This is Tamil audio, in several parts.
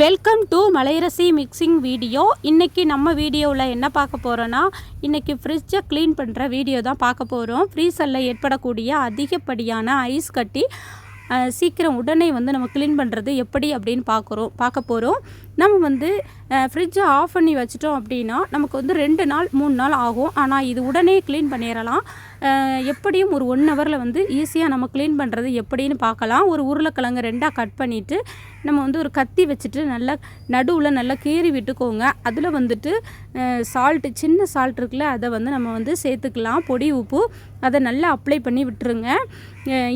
Welcome to Malaiyarasi mixing video இன்றைக்கி நம்ம வீடியோவில் என்ன பார்க்க போகிறோன்னா இன்றைக்கி ஃப்ரிட்ஜை க்ளீன் பண்ணுற வீடியோ தான் பார்க்க போகிறோம் ஃப்ரீசரில் ஏற்படக்கூடிய அதிகப்படியான ஐஸ் கட்டி சீக்கிரம் உடனே வந்து நம்ம க்ளீன் பண்ணுறது எப்படி அப்படின்னு பார்க்குறோம் பார்க்க போகிறோம் நம்ம வந்து ஃப்ரிட்ஜை ஆஃப் பண்ணி வச்சிட்டோம் அப்படின்னா நமக்கு வந்து ரெண்டு நாள் மூணு நாள் ஆகும். ஆனால் இது உடனே க்ளீன் பண்ணிடலாம். எப்படியும் ஒரு ஒன் ஹவரில் வந்து ஈஸியாக நம்ம க்ளீன் பண்ணுறது எப்படின்னு பார்க்கலாம். ஒரு உருளைக்கிழங்கு ரெண்டாக கட் பண்ணிவிட்டு நம்ம வந்து ஒரு கத்தி வச்சுட்டு நல்லா நடுவில் நல்லா கீறி விட்டுக்கோங்க. அதில் வந்துட்டு சால்ட்டு சின்ன சால்ட் இருக்குல்ல அதை வந்து நம்ம வந்து சேர்த்துக்கலாம். பொடி உப்பு அதை நல்லா அப்ளை பண்ணி விட்டுருங்க.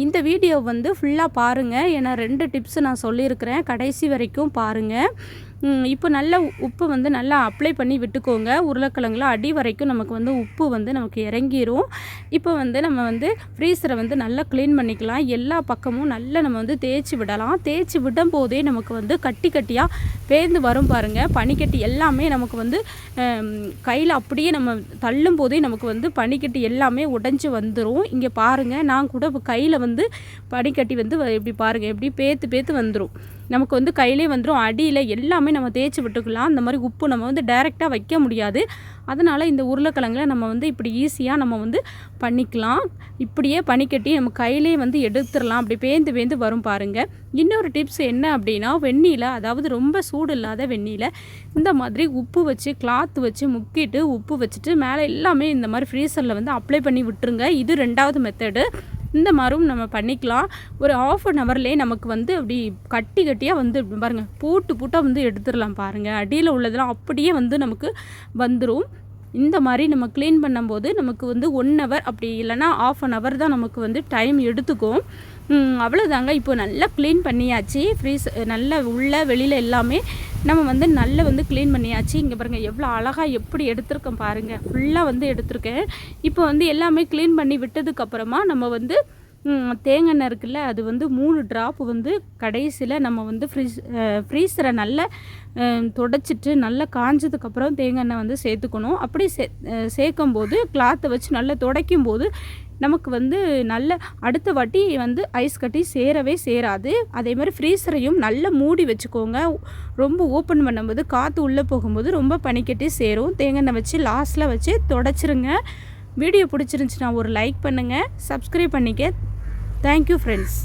இந்த வீடியோ வந்து ஃபுல்லாக பாருங்கள் ஏன்னா ரெண்டு டிப்ஸ் நான் சொல்லியிருக்கிறேன். கடைசி வரைக்கும் பாருங்கள் இப்போ நல்ல உப்பு வந்து நல்லா அப்ளை பண்ணி விட்டுக்கோங்க. உருளைக்கிழங்குல அடி வரைக்கும் நமக்கு வந்து உப்பு வந்து நமக்கு இறங்கிரும். இப்போ வந்து நம்ம வந்து ஃப்ரீசரை வந்து நல்லா க்ளீன் பண்ணிக்கலாம். எல்லா பக்கமும் நல்லா நம்ம வந்து தேய்ச்சி விடலாம். தேய்ச்சி விடும் போதே நமக்கு வந்து கட்டி கட்டியாக பேர்ந்து வரும் பாருங்கள் பனிக்கட்டி எல்லாமே நமக்கு வந்து கையில் அப்படியே நம்ம தள்ளும் போதே நமக்கு வந்து பனிக்கட்டி எல்லாமே உடஞ்சி வந்துடும் இங்கே பாருங்கள் நான் கூட கையில் வந்து பனிக்கட்டி வந்து வ- இப்படி பாருங்கள் எப்படி பேத்து பேத்து வந்துடும் நமக்கு வந்து கையிலே வந்துடும் அடியில் எல்லாமே நம்ம தேய்ச்சி விட்டுக்கலாம். அந்த மாதிரி உப்பு நம்ம வந்து டைரெக்டாக வைக்க முடியாது. அதனால் இந்த உருளைக்கிழங்குல நம்ம வந்து இப்படி ஈஸியாக நம்ம வந்து பண்ணிக்கலாம். இப்படியே பனிக்கட்டி நம்ம கையிலே வந்து எடுத்துடலாம். அப்படி பேந்து பேந்து வரும் பாருங்கள் இன்னொரு டிப்ஸ் என்ன அப்படின்னா வெந்நீல அதாவது ரொம்ப சூடு இல்லாத வெந்நீல இந்த மாதிரி உப்பு வச்சு கிளாத் வச்சு முக்கிட்டு உப்பு வச்சுட்டு மேலே எல்லாமே இந்த மாதிரி ஃப்ரீசரில் வந்து அப்ளை பண்ணி விட்டுருங்க. இது ரெண்டாவது மெத்தடு இந்த மாதிரியும் நம்ம பண்ணிக்கலாம். ஒரு ஆஃப் அன் ஹவர்லேயே நமக்கு வந்து அப்படி கட்டி கட்டியாக வந்து பாருங்கள் பூட்டு பூட்டாக வந்து எடுத்துடலாம் பாருங்கள் அடியில் உள்ளதெல்லாம் அப்படியே வந்து நமக்கு வந்துடும் இந்த மாதிரி நம்ம க்ளீன் பண்ணும்போது நமக்கு வந்து ஒன் ஹவர் அப்படி இல்லைன்னா ஆஃப் அன் ஹவர் தான் நமக்கு வந்து டைம் எடுத்துக்கும். அவ்வளோதாங்க இப்போ நல்லா க்ளீன் பண்ணியாச்சு. ஃப்ரீஸ் நல்லா உள்ள வெளியில் எல்லாமே நம்ம வந்து நல்லா வந்து க்ளீன் பண்ணியாச்சு. இங்கே பாருங்கள் எவ்வளோ அழகாக எப்படி எடுத்திருக்கேன் பாருங்கள் ஃபுல்லாக வந்து எடுத்திருக்கேன். இப்போ வந்து எல்லாமே க்ளீன் பண்ணி விட்டதுக்கப்புறமா நம்ம வந்து தேங்காய் எண்ணெய் இருக்குல்ல அது வந்து மூணு ட்ராப் வந்து கடைசியில் நம்ம வந்து ஃப்ரீஸ் ஃப்ரீஸரை நல்லா தொடச்சிட்டு நல்லா காஞ்சதுக்கப்புறம் தேங்காய் எண்ணெய் வந்து சேர்த்துக்கணும். அப்படி சே சேர்க்கும் சேர்க்கும்போது கிளாத்தை வச்சு நல்லா துடைக்கும் போது நமக்கு வந்து நல்ல அடுத்த வாட்டி வந்து ஐஸ் கட்டி சேரவே சேராது. அதே மாதிரி ஃப்ரீசரையும் நல்லா மூடி வச்சுக்கோங்க. ரொம்ப ஓப்பன் பண்ணும்போது காற்று உள்ளே போகும்போது ரொம்ப பனிக்கட்டி சேரும். தேங்காய் எண்ணெய் வச்சு லாஸ்ட்டில் வச்சு தொடச்சிருங்க. வீடியோ பிடிச்சிருந்துச்சுன்னா ஒரு லைக் பண்ணுங்கள் சப்ஸ்கிரைப் பண்ணிக்க. Thank you friends